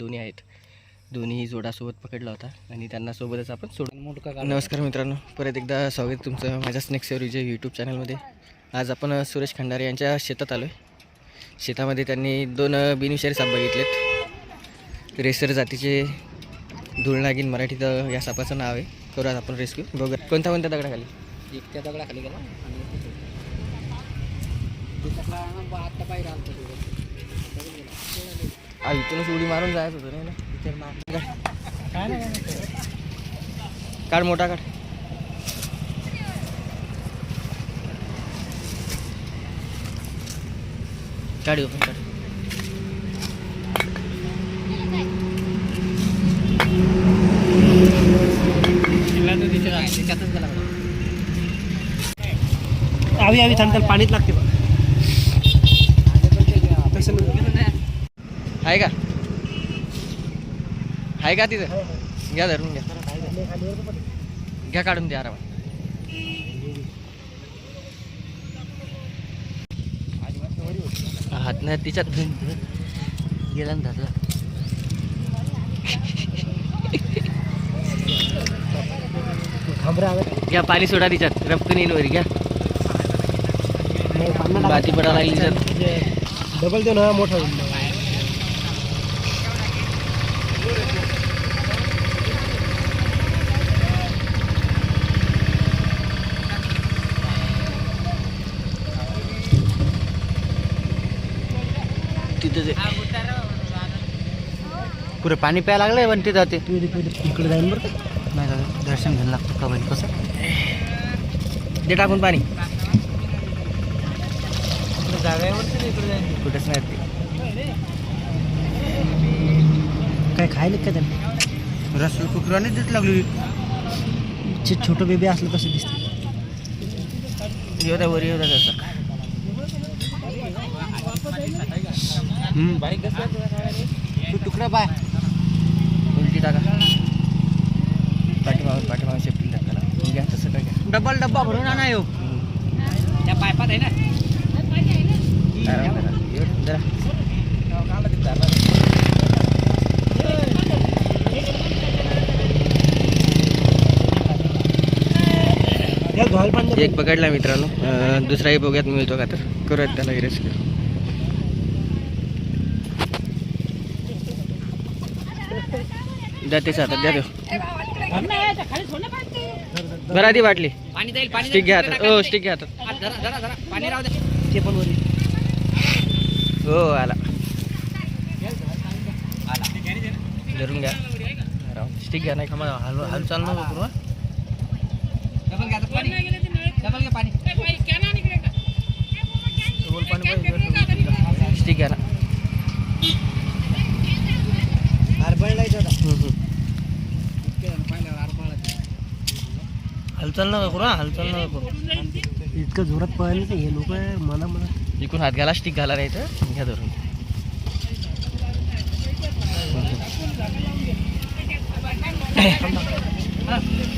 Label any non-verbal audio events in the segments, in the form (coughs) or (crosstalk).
दोन्ही आहेत. दोन्ही जोडा सोबत पकडला होता आणि त्यांना सोबतच आपण सोडून नमस्कार मित्रांनो. परत एकदा स्वागत तुमचं माझ्या स्नेक सेवरीच्या यूट्यूब चॅनलमध्ये आज आपण सुरेश खंडारे यांच्या शेतात आलो आहे शेतामध्ये त्यांनी दोन बिनविषारी साप बघितलेत. रेसर जातीचे धुळनागिन मराठीत या सापाचं नाव आहे. करूयात आपण रेस्क्यू बघूया कोणत्या कोणत्या दगडाखाली? एक त्या दगडाखाली गेला आणि पाहिजे आ इथूनच उडी मारून जायचं होतं नाही ना? काय नाही. काढ मोठा काढ. काढू पण काढ. आवी आवी थांब पाणीच लागते बघ. तसं आहे का? आहे का तिथं? घ्या धरून घ्या. घ्या काढून द्या आरामात. हात नाही तिच्यात गेला ना धरला. घ्या पाणी सोडा तिच्यात. रपकन येईल वर घ्या. बाती पडायला लागली डबल देऊन हा मोठा होईल तिथं ते. पुरे पाणी प्यायला लागलंय पण ते. जाते इकडे जाईन बरं नाही दादा दर्शन घ्यायला लागतं का बाई? कसं? ते टाकून पाणी. कुठेच नाही ते. काय खायला का त्यांना? रस कुकराने देत लागली. छोटं बेबी असलं कसं दिसतं. येऊ द्या वर येऊ द्या तसं तू तुकडा बाय. उलटी टाका. पाठीमागं पाठीमागं शेपटी टाकायला घ्या तसं काय घ्या. डबल डब्बा भरून आणा येऊ त्या पायपात आहे ना? करा जरा एक पकडला मित्रांनो. दुसराही बघूयात मिळतो का तर. करूयात त्याला रेस्क्यू द्या त्याच्या हातात द्या देऊ. बरं आधी बाटली. पाणी स्टिक घ्या हातात. हो स्टिक घ्या हातात. हो आला. धरून घ्या. स्टिक घ्या नाही का? मला हाल हाल चाल हं. घ्या पाणी. स्टिक घ्या ना हरबळलायचं आता हम्म, हम्म. हालचाल नका करू हालचाल नका करू. इतकं जोरात पळायला की हे लोक मला मला इकडून हात घाला स्टिक घाला राहायचं घ्या धरून.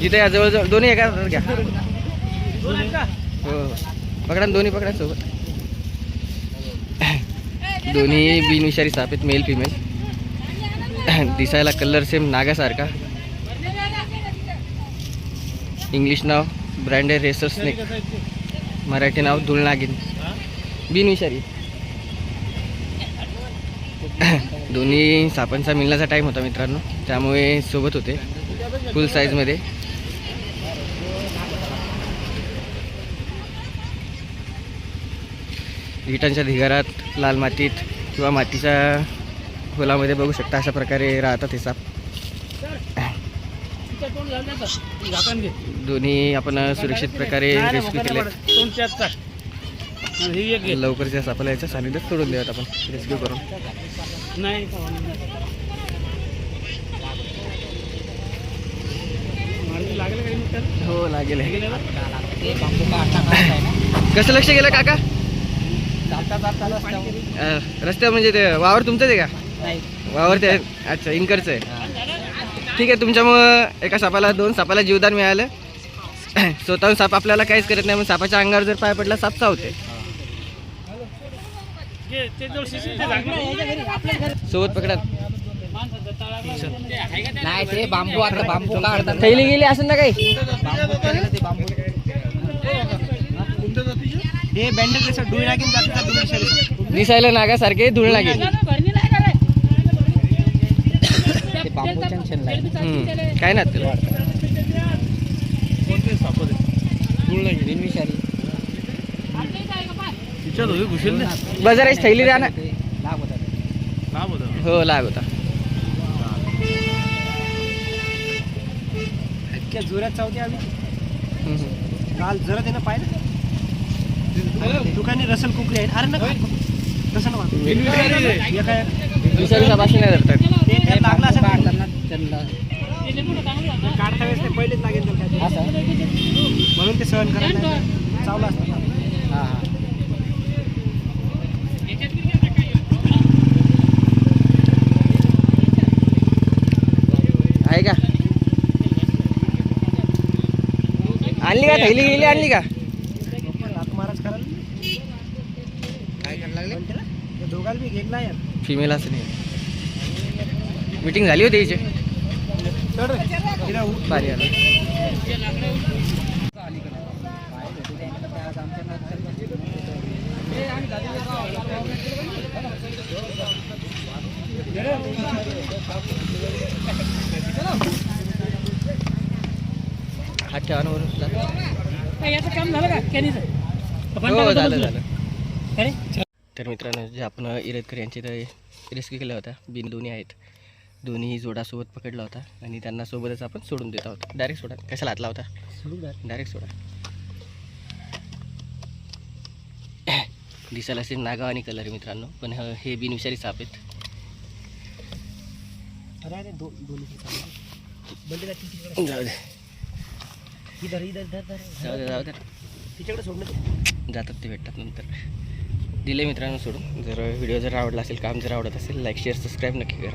इथे या जवळजवळ दोन्ही एका हातात घ्या. हो. हो. पकडा ना दोन्ही पकडा सोबत. दोन्ही बिनविषारी साप आहेत मेल फिमेल दिसायला कलर सेम नागासारखा. इंग्लिश नाव ब्रँडेड रेसर स्नेक मराठी नाव धुळनागिन बिनविषारी (coughs) दोन्ही सापांचा मिलण्याचा टाईम होता मित्रांनो. त्यामुळे सोबत होते. फुल साईजमध्ये विटांच्या ढिगारात लाल मातीत किंवा मातीच्या खोलामध्ये बघू शकता अशा प्रकारे राहतात हे साप. दोन्ही आपण सुरक्षित प्रकारे रेस्क्यू केले लवकर त्या सापाला याच्या सानिध्यात सोडून देऊयात आपण. रेस्क्यू करून. हो लागेल. कसं लक्ष गेलं काका? रस्त्यावर म्हणजे ते वावर तुमचंच आहे का? नाही. वावर ते अच्छा इनकडचं आहे. ठीक आहे तुमच्यामुळं एका सापाला दोन सापाला जीवदान मिळालं. (clears throat) स्वतःहून साप आपल्याला काहीच करत नाही मग सापाच्या अंगावर जर पाय पडला साप चावते सोबत पकडा नाही ते बांबू आता बांबू काढतात. थैली गेली असेल ना काही? हे बँडेज कसं डोळे लागेल दिसायला नागासारखे धुळ लागेल काय ना कोणते तिच्यात होते घुसेल ना. बाजाराची थैली द्या ना ते लाभ होतं. हो लाग होता. इतक्या जोरात चावते आम्ही. हम्म, हम्म. काल जरा त्यानं पाहिलं दुकानी रसल कुकरी आहे. अरे ना तसं ना हे विषारीचा भाषण नाही धरतात. पहिलेच लागेल म्हणून ते सहन करत चावला असतं. हां हां. आहे का? आणली का? थैली गेली आणली का? महाराज करायला. काय करायला लागले? दोघाला बी घेतला यार फिमेल असं नाही. मीटिंग झाली होती हिची. भारी आलं. हात ठेवा ना वरून. जा. याचं काम झालं का? कॅनीचं? हो झालं झालं. तर मित्रांनो जे आपण इरदकर यांचे तर रेस्क्यू केल्या होत्या. बिन दोन्ही आहेत. दोन्ही जोडासोबत पकडला होता आणि त्यांना सोबतच आपण सोडून देत आहोत. डायरेक्ट सोडा. कशाला हातला होता डायरेक्ट सोडा. (coughs) दिसायला असेल नागाव आणि कलर मित्रांनो. पण ह- बिनविषारी साप आहेत. जाऊ दे. जाऊ दे जाऊ दे. तिच्याकडे सोडलं ते. जातात ते भेटतात नंतर. दिले मित्रांनो सोडून. जर व्हिडिओ जर आवडला असेल काम जर आवडत असेल लाईक शेअर सबस्क्राईब नक्की करा.